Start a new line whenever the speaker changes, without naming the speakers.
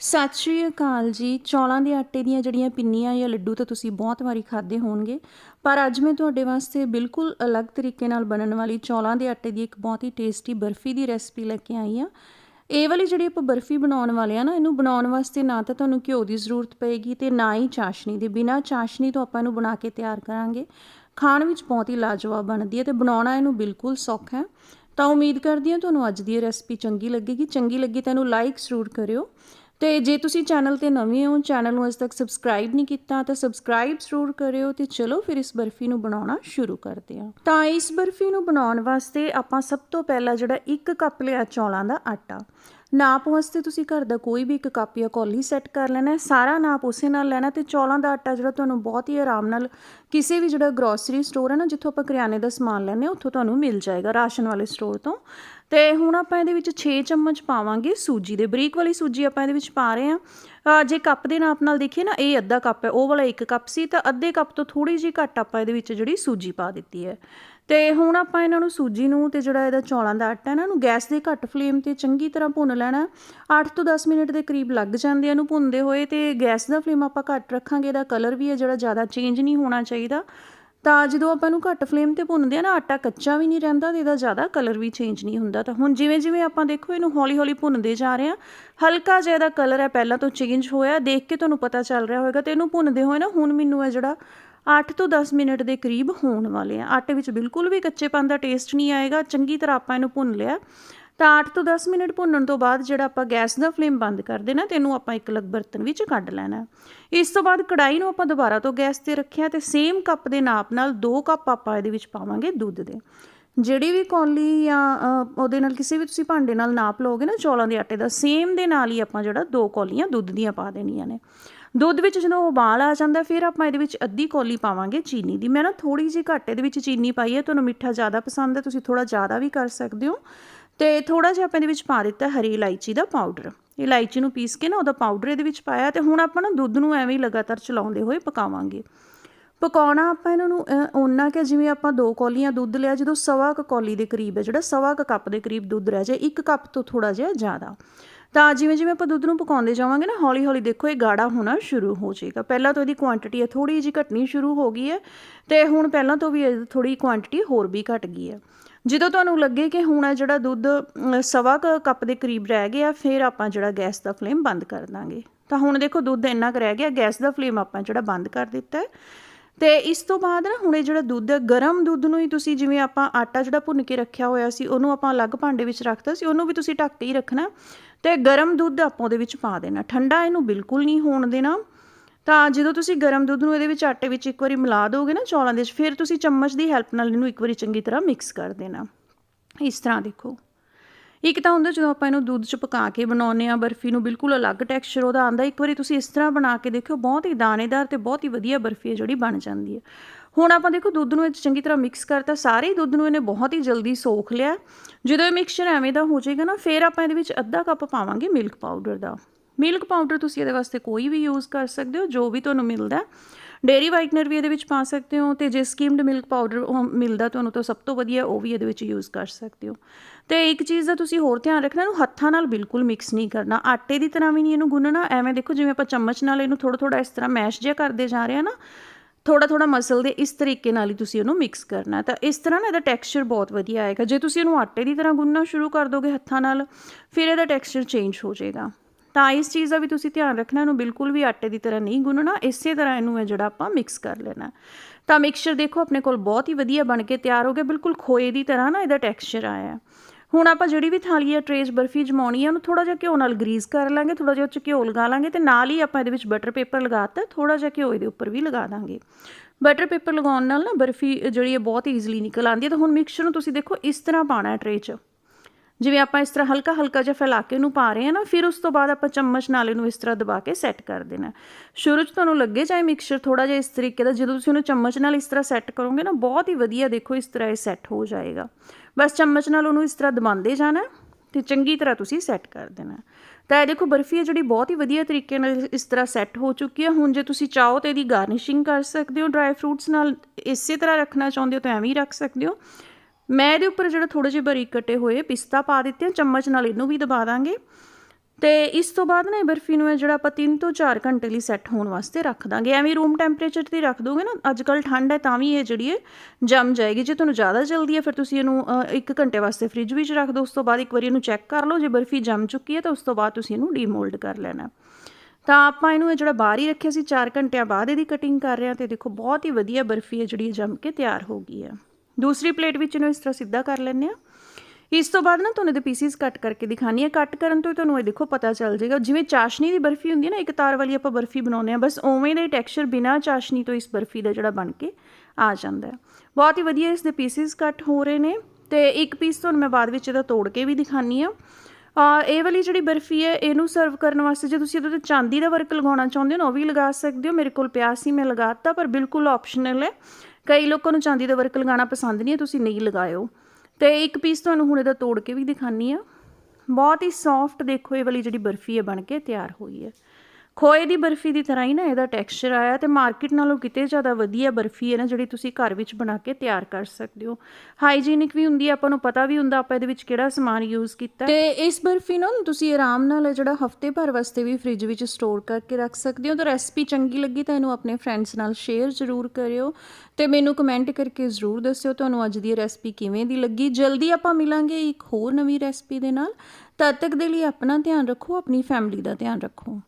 ਸਤਿ ਸ਼੍ਰੀ ਅਕਾਲ ਜੀ। ਚੌਲਾਂ ਦੇ ਆਟੇ ਦੀਆਂ ਜਿਹੜੀਆਂ ਪਿੰਨੀਆਂ ਜਾਂ ਲੱਡੂ ਤਾਂ ਤੁਸੀਂ ਬਹੁਤ ਵਾਰੀ ਖਾਦੇ ਹੋਣਗੇ, ਪਰ ਅੱਜ ਮੈਂ ਤੁਹਾਡੇ ਵਾਸਤੇ ਬਿਲਕੁਲ ਅਲੱਗ ਤਰੀਕੇ ਨਾਲ ਬਣਨ ਵਾਲੀ ਚੌਲਾਂ ਦੇ ਆਟੇ ਦੀ ਇੱਕ ਬਹੁਤ ਹੀ ਟੇਸਟੀ ਬਰਫੀ ਦੀ ਰੈਸਪੀ ਲੈ ਕੇ ਆਈ ਆ ਇਹ ਵਾਲੀ ਜਿਹੜੀ ਆਪਾਂ ਬਰਫੀ ਬਣਾਉਣ ਵਾਲੇ ਆ ਨਾ, ਇਹਨੂੰ ਬਣਾਉਣ ਵਾਸਤੇ ਨਾ ਤਾਂ ਤੁਹਾਨੂੰ ਘਿਓ ਦੀ ਜ਼ਰੂਰਤ ਪਏਗੀ ਤੇ ਨਾ ਹੀ ਚਾਸ਼ਨੀ ਦੀ। ਬਿਨਾਂ ਚਾਸ਼ਨੀ ਤੋਂ ਆਪਾਂ ਇਹਨੂੰ ਬਣਾ ਕੇ ਤਿਆਰ ਕਰਾਂਗੇ। ਖਾਣ ਵਿੱਚ ਬਹੁਤ ਹੀ ਲਾਜਵਾਬ ਬਣਦੀ ਹੈ ਤੇ ਬਣਾਉਣਾ ਇਹਨੂੰ ਬਿਲਕੁਲ ਸੌਖਾ ਹੈ। ਤਾਂ ਉਮੀਦ ਕਰਦੀ ਹਾਂ ਤੁਹਾਨੂੰ ਅੱਜ ਦੀ ਇਹ ਰੈਸਪੀ ਚੰਗੀ ਲੱਗੇਗੀ। ਚੰਗੀ ਲੱਗੀ ਤਾਂ ਇਹਨੂੰ ਲਾਈਕ ਜ਼ਰੂਰ ਕਰਿਓ। ਤੇ ਜੇ ਤੁਸੀਂ ਚੈਨਲ ਤੇ ਨਵੇਂ ਹੋ ਚੈਨਲ ਨੂੰ ਅਜੇ ਤੱਕ ਸਬਸਕ੍ਰਾਈਬ ਨਹੀਂ ਕੀਤਾ, ਤਾਂ ਸਬਸਕ੍ਰਾਈਬ ਜ਼ਰੂਰ ਕਰਿਓ ਤੇ ਚਲੋ ਫਿਰ ਇਸ ਬਰਫੀ ਨੂੰ ਬਣਾਉਣਾ ਸ਼ੁਰੂ ਕਰਦੇ ਹਾਂ। ਤਾਂ ਇਸ ਬਰਫੀ ਨੂੰ ਬਣਾਉਣ ਵਾਸਤੇ ਆਪਾਂ ਸਭ ਤੋਂ ਪਹਿਲਾਂ ਜਿਹੜਾ 1 ਕੱਪ ਲਿਆ ਚੌਲਾਂ ਦਾ ਆਟਾ ਨਾਪ ਵਾਸਤੇ ਤੁਸੀਂ ਘਰ ਦਾ ਕੋਈ ਵੀ ਇੱਕ ਕੱਪ ਜਾਂ ਕੌਲੀ ਸੈੱਟ ਕਰ ਲੈਣਾ, ਸਾਰਾ ਨਾਪ ਉਸੇ ਨਾਲ ਲੈਣਾ ਤੇ ਚੌਲਾਂ ਦਾ ਆਟਾ ਜਿਹੜਾ ਤੁਹਾਨੂੰ ਬਹੁਤ ਹੀ ਆਰਾਮ ਨਾਲ ਕਿਸੇ ਵੀ ਜਿਹੜਾ ਗਰੋਸਰੀ ਸਟੋਰ ਹੈ ਨਾ, ਜਿੱਥੋਂ ਆਪਾਂ ਕਰਿਆਨੇ ਦਾ ਸਮਾਨ ਲੈਂਦੇ ਹਾਂ, ਉੱਥੋਂ ਤੁਹਾਨੂੰ ਮਿਲ ਜਾਏਗਾ ਰਾਸ਼ਨ ਵਾਲੇ ਸਟੋਰ ਤੋਂ। ਤੇ ਹੁਣ ਆਪਾਂ ਇਹਦੇ ਵਿੱਚ 6 ਚਮਚ ਪਾਵਾਂਗੇ ਸੂਜੀ ਦੇ, ਬਰੀਕ ਵਾਲੀ ਸੂਜੀ ਆਪਾਂ ਇਹਦੇ ਵਿੱਚ ਪਾ ਰਹੇ ਹਾਂ। ਜੇ ਕੱਪ ਦੇ ਨਾਪ ਨਾਲ ਦੇਖੀਏ ਨਾ, ਇਹ ਅੱਧਾ ਕੱਪ ਹੈ, ਉਹ ਵਾਲਾ ਇੱਕ ਕੱਪ ਸੀ ਤਾਂ ਅੱਧੇ ਕੱਪ ਤੋਂ ਥੋੜੀ ਜਿਹੀ ਘੱਟ ਆਪਾਂ ਇਹਦੇ ਵਿੱਚ ਜਿਹੜੀ ਸੂਜੀ ਪਾ ਦਿੱਤੀ ਹੈ। ਤੇ ਹੁਣ ਆਪਾਂ ਇਹਨਾਂ ਨੂੰ ਸੂਜੀ ਨੂੰ ਤੇ ਜਿਹੜਾ ਇਹਦਾ ਚੌਲਾਂ ਦਾ ਆਟਾ, ਇਹਨਾਂ ਨੂੰ ਗੈਸ ਦੇ ਘੱਟ ਫਲੇਮ ਤੇ ਚੰਗੀ ਤਰ੍ਹਾਂ ਭੁੰਨ ਲੈਣਾ। 8 ਤੋਂ 10 ਮਿੰਟ ਦੇ ਕਰੀਬ ਲੱਗ ਜਾਂਦੇ ਆ ਇਹਨੂੰ ਭੁੰਨਦੇ ਹੋਏ ਤੇ ਗੈਸ ਦਾ ਫਲੇਮ ਆਪਾਂ ਘੱਟ ਰੱਖਾਂਗੇ, ਇਹਦਾ ਕਲਰ ਵੀ ਹੈ ਜਿਹੜਾ ਜ਼ਿਆਦਾ ਚੇਂਜ ਨਹੀਂ ਹੋਣਾ ਚਾਹੀਦਾ। ਤਾਂ ਜਦੋਂ ਆਪਾਂ ਨੂੰ ਘੱਟ ਫਲੇਮ ਤੇ ਭੁੰਨਦੇ ਆ ਨਾ, ਆਟਾ ਕੱਚਾ ਵੀ ਨਹੀਂ ਰਹਿੰਦਾ ਤੇ ਇਹਦਾ ਜ਼ਿਆਦਾ ਕਲਰ ਵੀ ਚੇਂਜ ਨਹੀਂ ਹੁੰਦਾ। ਤਾਂ ਹੁਣ ਜਿਵੇਂ ਜਿਵੇਂ ਆਪਾਂ ਦੇਖੋ ਇਹਨੂੰ ਹੌਲੀ ਹੌਲੀ ਭੁੰਨਦੇ ਜਾ ਰਹੇ ਆ, ਹਲਕਾ ਜਿਹਾ ਇਹਦਾ ਕਲਰ ਹੈ, ਪਹਿਲਾਂ ਤੋਂ ਚੇਂਜ ਹੋਇਆ, ਦੇਖ ਕੇ ਤੁਹਾਨੂੰ ਪਤਾ ਚੱਲ ਰਿਹਾ ਹੋਵੇਗਾ ਤੇ ਇਹਨੂੰ ਭੁੰਨਦੇ ਹੋਏ ਨਾ, ਹੁਣ ਮੈਨੂੰ ਹੈ ਜਿਹੜਾ 8 ਤੋਂ 10 ਮਿੰਟ ਦੇ ਕਰੀਬ ਹੋਣ ਵਾਲੇ ਆ। ਆਟੇ ਵਿੱਚ ਬਿਲਕੁਲ ਵੀ ਕੱਚੇਪਨ ਦਾ ਟੇਸਟ ਨਹੀਂ ਆਏਗਾ, ਚੰਗੀ ਤਰ੍ਹਾਂ ਆਪਾਂ ਇਹਨੂੰ ਭੁੰਨ ਲਿਆ। ਤਾਂ 8 ਤੋਂ 10 ਮਿੰਟ ਭੁੰਨਣ ਤੋਂ ਬਾਅਦ ਜਿਹੜਾ ਆਪਾਂ ਗੈਸ ਦਾ ਫਲੇਮ ਬੰਦ ਕਰ ਦੇਣਾ ਤੇ ਇਹਨੂੰ ਆਪਾਂ ਇੱਕ ਅਲੱਗ ਬਰਤਨ ਵਿੱਚ ਕੱਢ ਲੈਣਾ। ਇਸ ਤੋਂ ਬਾਅਦ ਕੜਾਈ ਨੂੰ ਆਪਾਂ ਦੁਬਾਰਾ ਤੋਂ ਗੈਸ ਤੇ ਰੱਖਿਆ ਤੇ ਸੇਮ ਕੱਪ ਦੇ ਨਾਪ ਨਾਲ 2 ਕੱਪ ਆਪਾਂ ਇਹਦੇ ਵਿੱਚ ਪਾਵਾਂਗੇ ਦੁੱਧ ਦੇ। ਜਿਹੜੀ ਵੀ ਕੌਲੀ ਜਾਂ ਉਹਦੇ ਨਾਲ ਕਿਸੇ ਵੀ ਤੁਸੀਂ ਭਾਂਡੇ ਨਾਲ ਨਾਪ ਲਓਗੇ ਨਾ ਚੌਲਾਂ ਦੇ ਆਟੇ ਦਾ ਸੇਮ ਦੇ ਨਾਲ ਹੀ ਆਪਾਂ ਜਿਹੜਾ ਦੋ ਕੌਲੀਆਂ ਦੁੱਧ ਦੀਆਂ ਪਾ ਦੇਣੀਆਂ ਨੇ। ਦੁੱਧ ਵਿੱਚ ਜਦੋਂ ਉਬਾਲ ਆ ਜਾਂਦਾ, ਫਿਰ ਆਪਾਂ ਇਹਦੇ ਵਿੱਚ ਅੱਧੀ ਕੌਲੀ ਪਾਵਾਂਗੇ ਚੀਨੀ ਦੀ। ਮੈਂ ਨਾ ਥੋੜੀ ਜਿਹੀ ਘੱਟ ਇਹਦੇ ਵਿੱਚ ਚੀਨੀ ਪਾਈ ਹੈ, ਤੁਹਾਨੂੰ ਮਿੱਠਾ ਜ਼ਿਆਦਾ ਪਸੰਦ ਹੈ, ਤੁਸੀਂ ਥੋੜਾ ਜ਼ਿਆਦਾ ਵੀ ਕਰ ਸਕਦੇ ਹੋ। ਤੇ ਥੋੜਾ ਜਿਹਾ ਆਪਾਂ ਇਹਦੇ ਵਿੱਚ ਪਾ ਦਿੱਤਾ ਹਰੀ ਇਲਾਇਚੀ ਦਾ ਪਾਊਡਰ। ਇਲਾਇਚੀ ਨੂੰ ਪੀਸ ਕੇ ਨਾ ਉਹਦਾ ਪਾਊਡਰ ਇਹਦੇ ਵਿੱਚ ਪਾਇਆ ਤੇ ਹੁਣ ਆਪਾਂ ਨਾ ਦੁੱਧ ਨੂੰ ਐਵੇਂ ਹੀ ਲਗਾਤਾਰ ਚਲਾਉਂਦੇ ਹੋਏ ਪਕਾਵਾਂਗੇ। ਪਕਾਉਣਾ ਆਪਾਂ ਇਹਨਾਂ ਨੂੰ ਓਨਾ ਕਿ ਜਿਵੇਂ ਆਪਾਂ ਦੋ ਕੌਲੀਆਂ ਦੁੱਧ ਲਿਆ, ਜਦੋਂ ਸਵਾ ਕ ਕੌਲੀ ਦੇ ਕਰੀਬ ਹੈ, ਜਿਹੜਾ ਸਵਾ ਕ ਕੱਪ ਦੇ ਕਰੀਬ ਦੁੱਧ ਰਹਿ ਜਾਏ, ਇੱਕ ਕੱਪ ਤੋਂ ਥੋੜਾ ਜਿਹਾ ਜ਼ਿਆਦਾ। ਤਾਂ ਜਿਵੇਂ ਜਿਵੇਂ ਆਪਾਂ ਦੁੱਧ ਨੂੰ ਪਕਾਉਂਦੇ ਜਾਵਾਂਗੇ ਨਾ, ਹੌਲੀ ਹੌਲੀ ਦੇਖੋ ਇਹ ਗਾੜਾ ਹੋਣਾ ਸ਼ੁਰੂ ਹੋ ਜਾਏਗਾ। ਪਹਿਲਾਂ ਤਾਂ ਇਹਦੀ ਕੁਆਂਟੀਟੀ ਹੈ ਥੋੜੀ ਜਿਹੀ ਘਟਣੀ ਸ਼ੁਰੂ ਹੋ ਗਈ ਹੈ ਤੇ ਹੁਣ ਪਹਿਲਾਂ ਤੋਂ ਵੀ ਥੋੜੀ ਕੁਆਂਟੀਟੀ ਹੋਰ ਵੀ ਘਟ ਗਈ ਹੈ। ਜਦੋਂ ਤੁਹਾਨੂੰ ਲੱਗੇ ਕਿ ਹੁਣ ਇਹ ਜਿਹੜਾ ਦੁੱਧ ਸਵਾ ਕੱਪ ਦੇ ਕਰੀਬ ਰਹਿ ਗਿਆ, ਫਿਰ ਆਪਾਂ ਜਿਹੜਾ ਗੈਸ ਦਾ ਫਲੇਮ ਬੰਦ ਕਰ ਦਾਂਗੇ। ਤਾਂ ਹੁਣ ਦੇਖੋ ਦੁੱਧ ਇੰਨਾ ਕੁ ਰਹਿ ਗਿਆ, ਗੈਸ ਦਾ ਫਲੇਮ ਆਪਾਂ ਜਿਹੜਾ ਬੰਦ ਕਰ ਦਿੱਤਾ ਹੈ। ਤੇ ਇਸ ਤੋਂ ਬਾਅਦ ਨਾ ਹੁਣ ਇਹ ਜਿਹੜਾ ਦੁੱਧ ਹੈ, ਗਰਮ ਦੁੱਧ ਨੂੰ ਹੀ ਤੁਸੀਂ ਜਿਵੇਂ ਆਪਾਂ ਆਟਾ ਜਿਹੜਾ ਭੁੰਨ ਕੇ ਰੱਖਿਆ ਹੋਇਆ ਸੀ, ਉਹਨੂੰ ਆਪਾਂ ਅਲੱਗ ਭਾਂਡੇ ਵਿੱਚ ਰੱਖਤਾ ਸੀ, ਉਹਨੂੰ ਵੀ ਤੁਸੀਂ ਢੱਕ ਕੇ ਹੀ ਰੱਖਣਾ। ਤੇ ਗਰਮ ਦੁੱਧ ਆਪਾਂ ਉਹਦੇ ਵਿੱਚ ਪਾ ਦੇਣਾ। ਠੰਡਾ ਇਹਨੂੰ ਬਿਲਕੁਲ ਨਹੀਂ ਹੋਣ ਦੇਣਾ। ਤਾਂ ਜਦੋਂ ਤੁਸੀਂ ਗਰਮ ਦੁੱਧ ਨੂੰ ਇਹਦੇ ਵਿੱਚ ਆਟੇ ਵਿੱਚ ਇੱਕ ਵਾਰੀ ਮਿਲਾ ਦੋਗੇ ਨਾ ਚੌਲਾਂ ਦੇ ਵਿੱਚ, ਫਿਰ ਤੁਸੀਂ ਚਮਚ ਦੀ ਹੈਲਪ ਨਾਲ ਇਹਨੂੰ ਇੱਕ ਵਾਰੀ ਚੰਗੀ ਤਰ੍ਹਾਂ ਮਿਕਸ ਕਰ ਦੇਣਾ। ਇਸ ਤਰ੍ਹਾਂ ਦੇਖੋ। ਇੱਕ ਤਾਂ ਹੁੰਦਾ ਜਦੋਂ ਆਪਾਂ ਇਹਨੂੰ ਦੁੱਧ 'ਚ ਪਕਾ ਕੇ ਬਣਾਉਂਦੇ ਆ ਬਰਫੀ ਨੂੰ ਬਿਲਕੁਲ ਅਲੱਗ ਟੈਕਸਚਰ ਉਹਦਾ ਆਂਦਾ ਇੱਕ ਵਾਰੀ ਤੁਸੀਂ ਇਸ ਤਰ੍ਹਾਂ ਬਣਾ ਕੇ ਦੇਖਿਓ, ਬਹੁਤ ਹੀ ਦਾਣੇਦਾਰ ਤੇ ਬਹੁਤ ਹੀ ਵਧੀਆ ਬਰਫੀ ਹੈ ਜਿਹੜੀ ਬਣ ਜਾਂਦੀ ਹੈ। ਹੁਣ ਆਪਾਂ ਦੇਖੋ ਦੁੱਧ ਨੂੰ ਇਹ ਚੰਗੀ ਤਰ੍ਹਾਂ ਮਿਕਸ ਕਰਤਾ, ਸਾਰੇ ਦੁੱਧ ਨੂੰ ਇਹਨੇ ਬਹੁਤ ਹੀ ਜਲਦੀ ਸੋਖ ਲਿਆ। ਜਦੋਂ ਇਹ ਮਿਕਸਚਰ ਐਵੇਂ ਦਾ ਹੋ ਜਾਏਗਾ ਨਾ, ਫਿਰ ਆਪਾਂ ਇਹਦੇ ਵਿੱਚ ਅੱਧਾ ਕੱਪ ਪਾਵਾਂਗੇ ਮਿਲਕ ਪਾਊਡਰ ਦਾ। ਮਿਲਕ ਪਾਊਡਰ ਤੁਸੀਂ ਇਹਦੇ ਵਾਸਤੇ ਕੋਈ ਵੀ ਯੂਜ਼ ਕਰ ਸਕਦੇ ਹੋ, ਜੋ ਵੀ ਤੁਹਾਨੂੰ ਮਿਲਦਾ ਡੇਰੀ ਵਾਈਟਨਰ ਵੀ ਇਹਦੇ ਵਿੱਚ ਪਾ ਸਕਦੇ ਹੋ ਤੇ ਜੇ ਸਕੀਮਡ ਮਿਲਕ ਪਾਊਡਰ ਮਿਲਦਾ ਤੁਹਾਨੂੰ ਤਾਂ ਸਭ ਤੋਂ ਵਧੀਆ ਉਹ ਵੀ ਇਹਦੇ ਵਿੱਚ ਯੂਜ਼ ਕਰ ਸਕਦੇ ਹੋ। ਤੇ ਇੱਕ ਚੀਜ਼ ਦਾ ਤੁਸੀਂ ਹੋਰ ਧਿਆਨ ਰੱਖਣਾ, ਇਹਨੂੰ ਹੱਥਾਂ ਨਾਲ ਬਿਲਕੁਲ ਮਿਕਸ ਨਹੀਂ ਕਰਨਾ। ਆਟੇ ਦੀ ਤਰ੍ਹਾਂ ਵੀ ਨਹੀਂ ਇਹਨੂੰ ਗੁੰਨਣਾ, ਐਵੇਂ ਦੇਖੋ ਜਿਵੇਂ ਆਪਾਂ ਚਮਚ ਨਾਲ ਇਹਨੂੰ ਥੋੜਾ ਥੋੜਾ ਇਸ ਤਰ੍ਹਾਂ ਮੈਸ਼ ਜਿਹਾ ਕਰਦੇ ਜਾ ਰਹੇ ਆ ਨਾ ਥੋੜਾ ਥੋੜਾ ਮਸਲ ਦੇ ਇਸ ਤਰੀਕੇ ਨਾਲ ਹੀ ਤੁਸੀਂ ਉਹਨੂੰ ਮਿਕਸ ਕਰਨਾ ਤਾਂ ਇਸ ਤਰ੍ਹਾਂ ਨਾ ਇਹਦਾ ਟੈਕਸਚਰ ਬਹੁਤ ਵਧੀਆ ਆਏਗਾ। ਜੇ ਤੁਸੀਂ ਇਹਨੂੰ ਆਟੇ ਦੀ ਤਰ੍ਹਾਂ ਗੁੰਨਣਾ ਸ਼ੁਰੂ ਕਰ ਦੋਗੇ ਹੱਥਾਂ ਨਾਲ, ਫਿਰ ਇਹਦਾ ਟੈਕਸਚਰ ਚੇਂਜ ਹੋ ਜਾਏਗਾ। ਤਾਂ ਇਸ ਚੀਜ਼ ਦਾ ਵੀ ਤੁਸੀਂ ਧਿਆਨ ਰੱਖਣਾ, ਇਹਨੂੰ ਬਿਲਕੁਲ ਵੀ ਆਟੇ ਦੀ ਤਰ੍ਹਾਂ ਨਹੀਂ ਗੁੰਨਣਾ। ਇਸੇ ਤਰ੍ਹਾਂ ਇਹਨੂੰ ਹੈ ਜਿਹੜਾ ਆਪਾਂ ਮਿਕਸ ਕਰ ਲੈਣਾ ਤਾਂ ਮਿਕਸਚਰ ਦੇਖੋ, ਆਪਣੇ ਕੋਲ ਬਹੁਤ ਹੀ ਵਧੀਆ ਬਣ ਕੇ ਤਿਆਰ ਹੋ ਗਿਆ। ਬਿਲਕੁਲ ਖੋਏ ਦੀ ਤਰ੍ਹਾਂ ਨਾ ਇਹਦਾ ਟੈਕਸਚਰ ਆਇਆ ਹੁਣ ਆਪਾਂ ਜਿਹੜੀ ਵੀ ਥਾਲੀ ਆ ਟਰੇਸ ਬਰਫੀ ਜਮਾਉਣੀ ਆ, ਉਹਨੂੰ ਥੋੜਾ ਜਿਹਾ ਘਿਓ ਨਾਲ ਗਰੀਸ ਕਰ ਲਾਂਗੇ ਥੋੜਾ ਜਿਹਾ ਉਹ 'ਚ ਘਿਓ ਲਗਾ ਲਾਂਗੇ ਤੇ ਨਾਲ ਹੀ ਆਪਾਂ ਇਹਦੇ ਵਿੱਚ ਬਟਰ ਪੇਪਰ ਲਗਾਤਾ ਥੋੜਾ ਜਿਹਾ ਘਿਓ ਇਹਦੇ ਉੱਪਰ ਵੀ ਲਗਾ ਦਾਂਗੇ। ਬਟਰ ਪੇਪਰ ਲਗਾਉਣ ਨਾਲ ਨਾ ਬਰਫੀ ਜਿਹੜੀ ਹੈ ਬਹੁਤ ਈਜ਼ੀਲੀ ਨਿਕਲ ਆਉਂਦੀ ਹੈ ਤਾਂ ਹੁਣ ਮਿਕਸਚਰ ਨੂੰ ਤੁਸੀਂ ਦੇਖੋ ਇਸ ਤਰ੍ਹਾਂ ਪਾਣਾ ਹੈ ਟਰੇ 'ਚ। ਜਿਵੇਂ ਆਪਾਂ ਇਸ ਤਰ੍ਹਾਂ ਹਲਕਾ ਹਲਕਾ ਜਿਹਾ ਫੈਲਾ ਕੇ ਉਹਨੂੰ ਪਾ ਰਹੇ ਹਾਂ ਨਾ, ਫਿਰ ਉਸ ਤੋਂ ਬਾਅਦ ਆਪਾਂ ਚਮਚ ਨਾਲ ਇਹਨੂੰ ਇਸ ਤਰ੍ਹਾਂ ਦਬਾ ਕੇ ਸੈੱਟ ਕਰ ਦੇਣਾ ਸ਼ੁਰੂ 'ਚ ਤੁਹਾਨੂੰ ਲੱਗੇ ਚਾਹੇ ਮਿਕਸਚਰ ਥੋੜਾ ਜਿਹਾ ਇਸ ਤਰੀਕੇ ਦਾ, ਜਦੋਂ ਤੁਸੀਂ ਉਹਨੂੰ ਚਮਚ ਨਾਲ ਇਸ ਤਰ੍ਹਾਂ ਸੈੱਟ ਕਰੋਗੇ ਨਾ, ਬਹੁਤ ਹੀ ਵਧੀਆ ਦੇਖੋ ਇਸ ਤਰ੍ਹਾਂ ਇਹ ਸੈੱਟ ਹੋ ਜਾਏਗਾ। ਬਸ ਚਮਚ ਨਾਲ ਉਹਨੂੰ ਇਸ ਤਰ੍ਹਾਂ ਦਬਾਉਂਦੇ ਜਾਣਾ ਤੇ ਚੰਗੀ ਤਰ੍ਹਾਂ ਤੁਸੀਂ ਸੈੱਟ ਕਰ ਦੇਣਾ ਤਾਂ ਇਹ ਦੇਖੋ ਬਰਫੀ ਹੈ ਜਿਹੜੀ ਬਹੁਤ ਹੀ ਵਧੀਆ ਤਰੀਕੇ ਨਾਲ ਇਸ ਤਰ੍ਹਾਂ ਸੈੱਟ ਹੋ ਚੁੱਕੀ ਹੈ। ਹੁਣ ਜੇ ਤੁਸੀਂ ਚਾਹੋ ਤਾਂ ਇਹਦੀ ਗਾਰਨਿਸ਼ਿੰਗ ਕਰ ਸਕਦੇ ਹੋ ਡਰਾਈ ਫਰੂਟਸ ਨਾਲ ਇਸੇ ਤਰ੍ਹਾਂ ਰੱਖਣਾ ਚਾਹੁੰਦੇ ਹੋ ਤਾਂ ਐਵੇਂ ਹੀ ਰੱਖ ਸਕਦੇ ਹੋ। ਮੈਂ ਇਹਦੇ ਉੱਪਰ ਜਿਹੜਾ ਥੋੜੇ ਜਿਹੇ ਬਰੀਕ ਕੱਟੇ ਹੋਏ ਪਿਸਤਾ ਪਾ ਦਿੱਤੇ ਆ, ਚਮਚ ਨਾਲ ਇਹਨੂੰ ਵੀ ਦਬਾ ਦਾਂਗੇ। ਤੇ ਇਸ ਤੋਂ ਬਾਅਦ ਨਾ ਇਹ ਬਰਫੀ ਨੂੰ ਹੈ ਜਿਹੜਾ ਆਪਾਂ 3 ਤੋਂ 4 ਘੰਟੇ ਲਈ ਸੈੱਟ ਹੋਣ ਵਾਸਤੇ ਰੱਖ ਦਾਂਗੇ। ਐਵੇਂ ਰੂਮ ਟੈਂਪਰੇਚਰ ਤੇ ਰੱਖ ਦੋਗੇ ਨਾ ਅੱਜ ਕੱਲ ਠੰਡ ਹੈ ਤਾਂ ਵੀ ਇਹ ਜਿਹੜੀ ਹੈ ਜੰਮ ਜਾਏਗੀ। ਜੇ ਤੁਹਾਨੂੰ ਜ਼ਿਆਦਾ ਜਲਦੀ ਹੈ, ਫਿਰ ਤੁਸੀਂ ਇਹਨੂੰ 1 ਘੰਟੇ ਵਾਸਤੇ ਫ੍ਰਿਜ ਵਿੱਚ ਰੱਖ ਦਿਓ ਉਸ ਤੋਂ ਬਾਅਦ ਇੱਕ ਵਾਰੀ ਇਹਨੂੰ ਚੈੱਕ ਕਰ ਲਓ। ਜੇ ਬਰਫੀ ਜੰਮ ਚੁੱਕੀ ਹੈ, ਤਾਂ ਉਸ ਤੋਂ ਬਾਅਦ ਤੁਸੀਂ ਇਹਨੂੰ ਡੀਮੋਲਡ ਕਰ ਲੈਣਾ। ਤਾਂ ਆਪਾਂ ਇਹਨੂੰ ਇਹ ਜਿਹੜਾ ਬਾਹਰ ਹੀ ਰੱਖਿਆ ਸੀ 4 ਘੰਟਿਆਂ ਬਾਅਦ ਇਹਦੀ ਕਟਿੰਗ ਕਰ ਰਹੇ ਹਾਂ ਤੇ ਦੇਖੋ ਬਹੁਤ ਹੀ ਵਧੀਆ ਬਰਫੀ ਹੈ ਜਿਹੜੀ ਜੰਮ ਕੇ ਤਿਆਰ ਹੋ ਗਈ ਹੈ। ਦੂਸਰੀ ਪਲੇਟ ਵਿੱਚ ਇਹਨੂੰ ਇਸ ਤਰ੍ਹਾਂ ਸਿੱਧਾ ਕਰ ਲੈਂਦੇ ਆ ਇਸ ਤੋਂ ਬਾਅਦ ਨਾ ਤੁਹਾਨੂੰ ਇਹਦੇ ਪੀਸਿਸ ਕੱਟ ਕਰਕੇ ਦਿਖਾਣੀ ਹੈ। ਕੱਟ ਕਰਨ ਤੋਂ ਤੁਹਾਨੂੰ ਇਹ ਦੇਖੋ ਪਤਾ ਚੱਲ ਜਾਏਗਾ। ਜਿਵੇਂ ਚਾਸ਼ਨੀ ਦੀ ਬਰਫੀ ਹੁੰਦੀ ਹੈ ਨਾ, ਇੱਕ ਤਾਰ ਵਾਲੀ ਆਪਾਂ ਬਰਫੀ ਬਣਾਉਂਦੇ ਆ ਬਸ ਉਵੇਂ ਦਾ ਹੀ ਟੈਕਸਚਰ ਬਿਨਾ ਚਾਸ਼ਨੀ ਤੋਂ ਇਸ ਬਰਫੀ ਦਾ ਜਿਹੜਾ ਬਣ ਕੇ ਆ ਜਾਂਦਾ ਹੈ। ਬਹੁਤ ਹੀ ਵਧੀਆ ਇਸ ਦੇ ਪੀਸਿਸ ਕੱਟ ਹੋ ਰਹੇ ਨੇ ਤੇ ਇੱਕ ਪੀਸ ਤੁਹਾਨੂੰ ਮੈਂ ਬਾਅਦ ਵਿੱਚ ਇਹਦਾ ਤੋੜ ਕੇ ਵੀ ਦਿਖਾਣੀ ਆ, ਇਹ ਵਾਲੀ ਜਿਹੜੀ ਬਰਫੀ ਹੈ, ਇਹਨੂੰ ਸਰਵ ਕਰਨ ਵਾਸਤੇ ਜੇ ਤੁਸੀਂ ਇਹਦੇ ਤੇ ਚਾਂਦੀ ਦਾ ਵਰਕ ਲਗਾਉਣਾ ਚਾਹੁੰਦੇ ਹੋ ਨਾ, ਉਹ ਵੀ ਲਗਾ ਸਕਦੇ ਹੋ। ਮੇਰੇ ਕੋਲ ਪਿਆ ਸੀ, ਮੈਂ ਲਗਾਤਾ ਪਰ ਬਿਲਕੁਲ ਆਪਸ਼ਨਲ ਹੈ। ਕਈ ਲੋਕਾਂ ਨੂੰ ਚਾਂਦੀ ਦਾ ਵਰਕ ਲਗਾਉਣਾ ਪਸੰਦ ਨਹੀਂ ਹੈ, ਤੁਸੀਂ ਨਹੀਂ ਲਗਾਇਓ। ਤੇ ਇੱਕ ਪੀਸ ਤੁਹਾਨੂੰ ਹੁਣ ਇਹਦਾ ਤੋੜ ਕੇ ਵੀ ਦਿਖਾਨੀ ਆ ਬਹੁਤ ਹੀ ਸੌਫਟ ਦੇਖੋ, ਇਹ ਵਾਲੀ ਜਿਹੜੀ ਬਰਫੀ ਹੈ, ਬਣ ਕੇ ਤਿਆਰ ਹੋਈ ਹੈ। ਖੋਏ ਦੀ ਬਰਫੀ ਦੀ ਤਰ੍ਹਾਂ ਹੀ ਨਾ ਇਹਦਾ ਟੈਕਸਚਰ ਆਇਆ ਤੇ ਮਾਰਕੀਟ ਨਾਲੋਂ ਕਿਤੇ ਜ਼ਿਆਦਾ ਵਧੀਆ ਬਰਫੀ ਹੈ ਨਾ ਜਿਹੜੀ ਤੁਸੀਂ ਘਰ ਵਿੱਚ ਬਣਾ ਕੇ ਤਿਆਰ ਕਰ ਸਕਦੇ ਹੋ। ਹਾਈਜੀਨਿਕ ਵੀ ਹੁੰਦੀ ਹੈ, ਆਪਾਂ ਨੂੰ ਪਤਾ ਵੀ ਹੁੰਦਾ ਆਪਾਂ ਇਹਦੇ ਵਿੱਚ ਕਿਹੜਾ ਸਮਾਨ ਯੂਜ਼ ਕੀਤਾ। ਤੇ ਇਸ ਬਰਫੀ ਨੂੰ ਤੁਸੀਂ ਆਰਾਮ ਨਾਲ ਜਿਹੜਾ ਹਫ਼ਤੇ ਭਰ ਵਾਸਤੇ ਵੀ ਫ੍ਰਿਜ ਵਿੱਚ ਸਟੋਰ ਕਰਕੇ ਰੱਖ ਸਕਦੇ ਹੋ। ਤਾਂ ਰੈਸਪੀ ਚੰਗੀ ਲੱਗੀ ਤਾਂ ਇਹਨੂੰ ਆਪਣੇ ਫਰੈਂਡਸ ਨਾਲ ਸ਼ੇਅਰ ਜ਼ਰੂਰ ਕਰਿਓ। ਤੇ ਮੈਨੂੰ ਕਮੈਂਟ ਕਰਕੇ ਜ਼ਰੂਰ ਦੱਸਿਓ ਤੁਹਾਨੂੰ ਅੱਜ ਦੀ ਰੈਸਪੀ ਕਿਵੇਂ ਦੀ ਲੱਗੀ। ਜਲਦੀ ਆਪਾਂ ਮਿਲਾਂਗੇ ਇੱਕ ਹੋਰ ਨਵੀਂ ਰੈਸਪੀ ਦੇ ਨਾਲ। ਤਦ ਤੱਕ ਦੇ ਲਈ ਆਪਣਾ ਧਿਆਨ ਰੱਖੋ, ਆਪਣੀ ਫੈਮਿਲੀ ਦਾ ਧਿਆਨ ਰੱਖੋ।